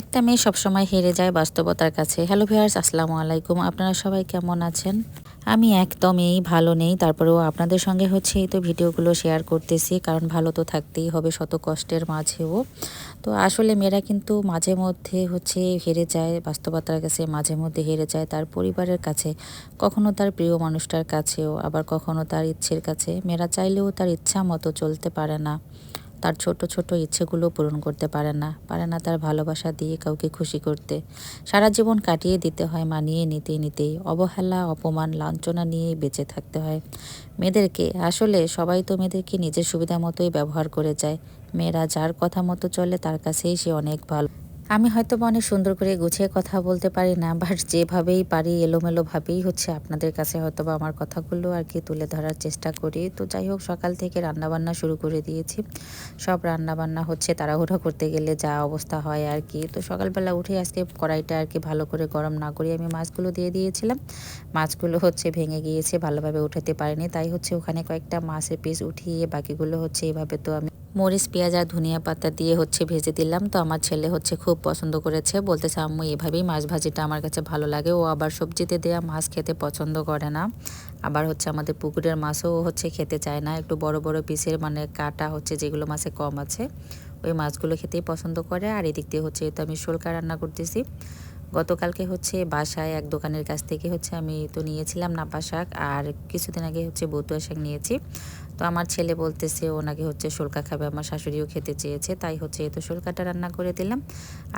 একটা মেয়ে সবসময় হেরে যায় বাস্তবতার কাছে। হ্যালো ভিউয়ার্স আসসালামু আলাইকুম। আপনারা সবাই কেমন আছেন? আমি একদমই ভালো নেই। তারপরেও আপনাদের সঙ্গে হচ্ছে এই তো ভিডিওগুলো শেয়ার করতেছি, কারণ ভালো তো থাকতেই হবে শত কষ্টের মাঝেও। তো আসলে মেয়েরা কিন্তু মাঝে মধ্যে হচ্ছে হেরে যায়, বাস্তবতার কাছে মাঝে মধ্যে হেরে যায় তার পরিবারের কাছে, কখনো তার প্রিয় মানুষটার কাছেও, আবার কখনো তার ইচ্ছের কাছে। মেয়েরা চাইলেও তার ইচ্ছা মতো চলতে পারে না। তার ছোট ছোট ইচ্ছেগুলো পূরণ করতে পারে না। পারে না তার ভালোবাসা দিয়ে কাউকে খুশি করতে। সারা জীবন কাটিয়ে দিতে হয়, মানিয়ে নিতে নিতেই। অবহেলা, অপমান, লাঞ্ছনা নিয়েই বেঁচে থাকতে হয়। মেয়েদেরকে, আসলে সবাই তো মেয়েদেরকে নিজের সুবিধা মতোই ব্যবহার করে যায়। মেয়েরা যার কথা মতো চলে, তার কাছেই সে অনেক ভালো। আমি হয়তো বা অনেক সুন্দর করে গুছিয়ে কথা বলতে পারি না বাট যেভাবেই পারি এলোমেলোভাবেই হচ্ছে আপনাদের কাছে হয়তো বা আমার কথাগুলো আর কি তুলে ধরার চেষ্টা করি। তো যাই হোক, সকাল থেকে রান্নাবান্না শুরু করে দিয়েছি। সব রান্নাবান্না হচ্ছে তাড়াহুড়ো করতে গেলে যা অবস্থা হয় আর কি। তো সকালবেলা উঠে আজকে কড়াইটা আর কি ভালো করে গরম না করি আমি মাছগুলো দিয়ে দিয়েছিলাম। মাছগুলো হচ্ছে ভেঙে গিয়েছে, ভালোভাবে উঠাতে পারিনি। তাই হচ্ছে ওখানে কয়েকটা মাছের পিস উঠিয়ে বাকিগুলো হচ্ছে এভাবে তো আমি মরিচ, পেঁয়াজ আর ধনিয়া পাতা দিয়ে হচ্ছে ভেজে দিলাম। তো আমার ছেলে হচ্ছে খুব পছন্দ করেছে। বলতেছে, আম্মু, এভাবেই মাছ ভাজিটা আমার কাছে ভালো লাগে। ও আবার সবজিতে দেওয়া মাছ খেতে পছন্দ করে না। আবার হচ্ছে আমাদের পুকুরের মাছও হচ্ছে খেতে চায় না। একটু বড় বড় পিসের মানে কাটা হচ্ছে, যেগুলো মাছে কম আছে, ওই মাছগুলো খেতেই পছন্দ করে। আর এদিক দিয়ে হচ্ছে তো আমি শোলকা রান্না করতেছি। গতকালকে হচ্ছে বাসায় এক দোকানের কাছ থেকে হচ্ছে আমি তো নিয়েছিলাম নাপা শাক আর কিছুদিন আগে হচ্ছে বতুয়া শাক নিয়েছি। তো আমার ছেলে বলতেছে ওনাকে হচ্ছে শোলকা খাবে, আমার শাশুড়িও খেতে চেয়েছে, তাই হচ্ছে এই তো শোলকাটা রান্না করে দিলাম।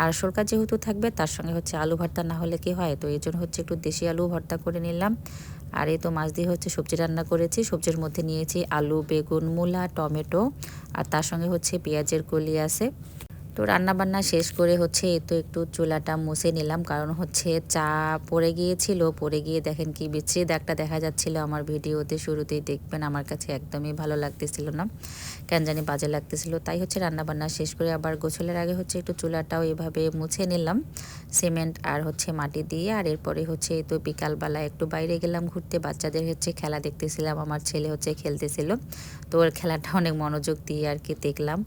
আর শোলকা যেহেতু থাকবে, তার সঙ্গে হচ্ছে আলু ভর্তা না হলে কি হয়? তো এই জন্য হচ্ছে একটু দেশি আলু ভর্তা করে নিলাম। আর এই তো মাছ দিয়ে হচ্ছে সবজি রান্না করেছি। সবজির মধ্যে নিয়েছি আলু, বেগুন, মূলা, টমেটো আর তার সঙ্গে হচ্ছে পেঁয়াজের কলি আছে। তো রান্নাবান্না শেষ করে হচ্ছে এই তো একটু চুলাটা মুছে নিলাম। কারণ হচ্ছে চা পড়ে গিয়েছিল, পড়ে গিয়ে দেখেন কি বিচ্ছিরি দাগটা দেখা যাচ্ছিল আমার ভিডিওতে, শুরুতেই দেখবেন আমার কাছে একদমই ভালো লাগতেছিল না, কেন জানি বাজে লাগতেছিল। তাই হচ্ছে রান্নাবান্না শেষ করে আবার গোছলের আগে হচ্ছে একটু চুলাটাও এভাবে মুছে নিলাম, সিমেন্ট আর হচ্ছে মাটি দিয়ে। আর এরপরে হচ্ছে তো বিকালবেলা একটু বাইরে গেলাম ঘুরতে, বাচ্চাদের হচ্ছে খেলা দেখতেছিলাম, আমার ছেলে হচ্ছে খেলতেছিল। তো ওর খেলাটা অনেক মনোযোগ দিয়ে আর কি দেখলাম।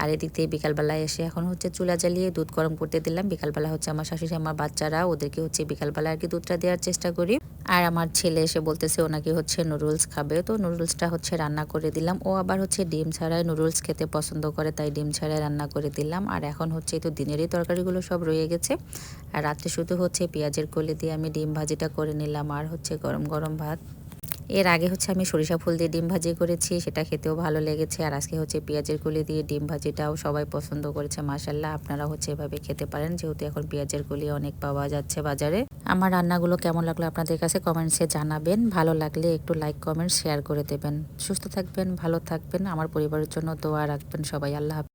আর এদিক থেকে বিকালবেলায় এসে এখন হচ্ছে চুলা জ্বালিয়ে দুধ গরম করতে দিলাম। বিকালবেলা হচ্ছে আমার শাশুড়ি, আমার বাচ্চারা, ওদেরকে হচ্ছে বিকালবেলা আর কি দুধটা দেওয়ার চেষ্টা করি। আর আমার ছেলে এসে বলতেছে, ওনাকে হচ্ছে নুডলস খাবে। তো নুডলসটা হচ্ছে রান্না করে দিলাম। ও আবার হচ্ছে ডিম ছাড়াই নুডলস খেতে পছন্দ করে, তাই ডিম ছাড়াই রান্না করে দিলাম। আর এখন হচ্ছে তো দিনেরই তরকারিগুলো সব রয়ে গেছে। আর রাত্রে শুধু হচ্ছে পেঁয়াজের কলি দিয়ে আমি ডিম ভাজিটা করে নিলাম, আর হচ্ছে গরম গরম ভাত। এর আগে হচ্ছে আমি সরিষা ফুল দিয়ে ডিম ভাজি করেছি, সেটা খেতেও ভালো লেগেছে। আর আজকে হচ্ছে পেঁয়াজের কলি দিয়ে ডিম ভাজিটাও সবাই পছন্দ করেছে মাসাল্লাহ আপনারা হচ্ছে এভাবে খেতে পারেন, যেহেতু এখন পেঁয়াজের কলি অনেক পাওয়া যাচ্ছে বাজারে। আমার রান্নাগুলো কেমন লাগল আপনাদের কাছে কমেন্টসে জানাবেন। ভালো লাগলে একটু লাইক কমেন্ট শেয়ার করে দেবেন। সুস্থ থাকবেন, ভালো থাকবেন। আমার পরিবারের জন্য দোয়া রাখবেন সবাই। আল্লাহ